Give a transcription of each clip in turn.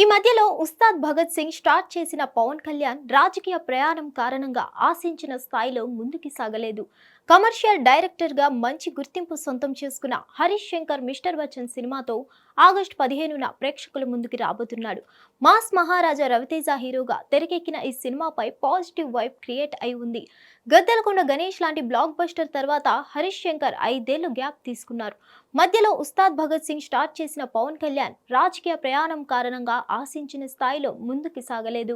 ఈ మధ్యలో ఉస్తాద్ భగత్ సింగ్ స్టార్ట్ చేసిన పవన్ కళ్యాణ్ రాజకీయ ప్రయాణం కారణంగా ఆశించిన స్థాయిలో ముందుకు సాగలేదు. కమర్షియల్ డైరెక్టర్గా మంచి గుర్తింపు సొంతం చేసుకున్న హరీష్ శంకర్ మిస్టర్ బచ్చన్ సినిమాతో ఆగస్టు పదిహేనున ప్రేక్షకుల ముందుకు రాబోతున్నాడు. మాస్ మహారాజా రవితేజ హీరోగా తెరకెక్కిన ఈ సినిమాపై పాజిటివ్ వైబ్ క్రియేట్ అయి ఉంది. గద్దెలకొండ గణేష్ లాంటి బ్లాక్ బస్టర్ తర్వాత హరీష్ శంకర్ ఐదేళ్ళు గ్యాప్ తీసుకున్నారు. మధ్యలో ఉస్తాద్ భగత్ సింగ్ స్టార్ట్ చేసిన పవన్ కళ్యాణ్ రాజకీయ ప్రయాణం కారణంగా ఆశించిన స్థాయిలో ముందుకు సాగలేదు.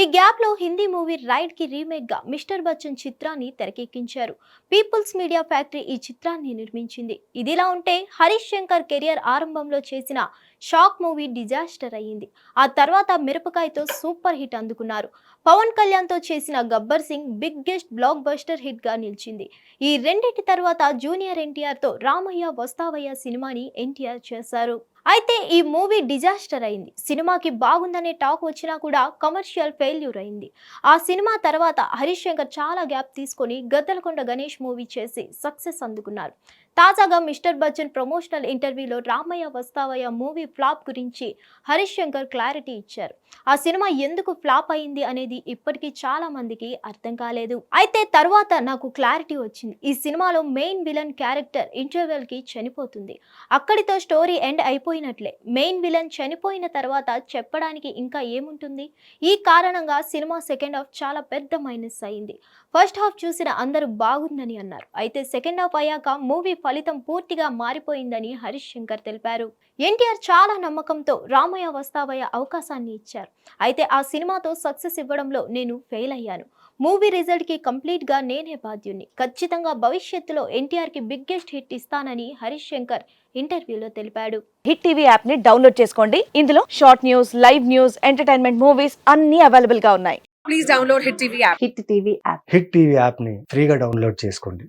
ఈ గ్యాప్లో హిందీ మూవీ రైడ్కి రీమేక్గా మిస్టర్ బచ్చన్ చిత్రాన్ని తెరకెక్కించారు. పీపుల్స్ మీడియా ఫ్యాక్టరీ ఈ చిత్రాన్ని నిర్మించింది. ఇదిలా ఉంటే హరీష్ శంకర్ కెరియర్ ఆరంభంలో చేసిన షాక్ మూవీ డిజాస్టర్ అయ్యింది. ఆ తర్వాత మిరపకాయతో సూపర్ హిట్ అందుకున్నారు. పవన్ కళ్యాణ్తో చేసిన Gabbar Singh biggest blockbuster హిట్గా నిలిచింది. ఈ రెండింటి తర్వాత జూనియర్ ఎన్టీఆర్తో రామయ్య వస్తావయ్య సినిమాని ఎన్టీఆర్ చేశారు. అయితే ఈ మూవీ డిజాస్టర్ అయింది. సినిమాకి బాగుందనే టాక్ వచ్చినా కూడా కమర్షియల్ ఫెయిల్యూర్ అయింది. ఆ సినిమా తర్వాత హరీష్ శంకర్ చాలా గ్యాప్ తీసుకొని గద్దలకొండ గణేష్ మూవీ చేసి సక్సెస్ అందుకున్నారు. తాజాగా మిస్టర్ బచ్చన్ ప్రమోషనల్ ఇంటర్వ్యూలో రామయ్య వస్తావయ్య మూవీ ఫ్లాప్ గురించి హరీష్ శంకర్ క్లారిటీ ఇచ్చారు. ఆ సినిమా ఎందుకు ఫ్లాప్ అయింది అనేది ఇప్పటికీ చాలా మందికి అర్థం కాలేదు. అయితే తర్వాత నాకు క్లారిటీ వచ్చింది. ఈ సినిమాలో మెయిన్ విలన్ క్యారెక్టర్ ఇంటర్వెల్కి చనిపోతుంది. అక్కడితో స్టోరీ ఎండ్ అయిపోయినట్లే. మెయిన్ విలన్ చనిపోయిన తర్వాత చెప్పడానికి ఇంకా ఏముంటుంది? ఈ కారణంగా సినిమా సెకండ్ హాఫ్ చాలా పెద్ద మైనస్ అయింది. ఫస్ట్ హాఫ్ చూసిన అందరూ బాగుందని అన్నారు. అయితే సెకండ్ హాఫ్ అయ్యాక మూవీ ఫలితం పూర్తిగా మారిపోయిందని హరీష్ శంకర్ తెలిపారు. ఎన్టీఆర్ చాలా నమ్మకంతో రామయ్య వస్తావయ్య అవకాశాన్ని ఇచ్చారు. అయితే ఆ సినిమాతో సక్సెస్ ఇవ్వడంలో నేను ఫెయిల్ అయ్యాను. మూవీ రిజల్ట్కి కంప్లీట్గా నేనే బాధ్యుణ్ణి. ఖచ్చితంగా భవిష్యత్తులో ఎన్టీఆర్కి బిగ్గెస్ట్ హిట్ ఇస్తానని హరీష్ శంకర్ ఇంటర్వ్యూలో తెలిపాడు. హిట్ టీవీ యాప్ని డౌన్లోడ్ చేసుకోండి. ఇందులో short news live news entertainment movies అన్ని అవైలబుల్గా ఉన్నాయి. please download Hit TV app. Hit TV app. Hit TV యాప్ని ఫ్రీగా డౌన్లోడ్ చేసుకోండి.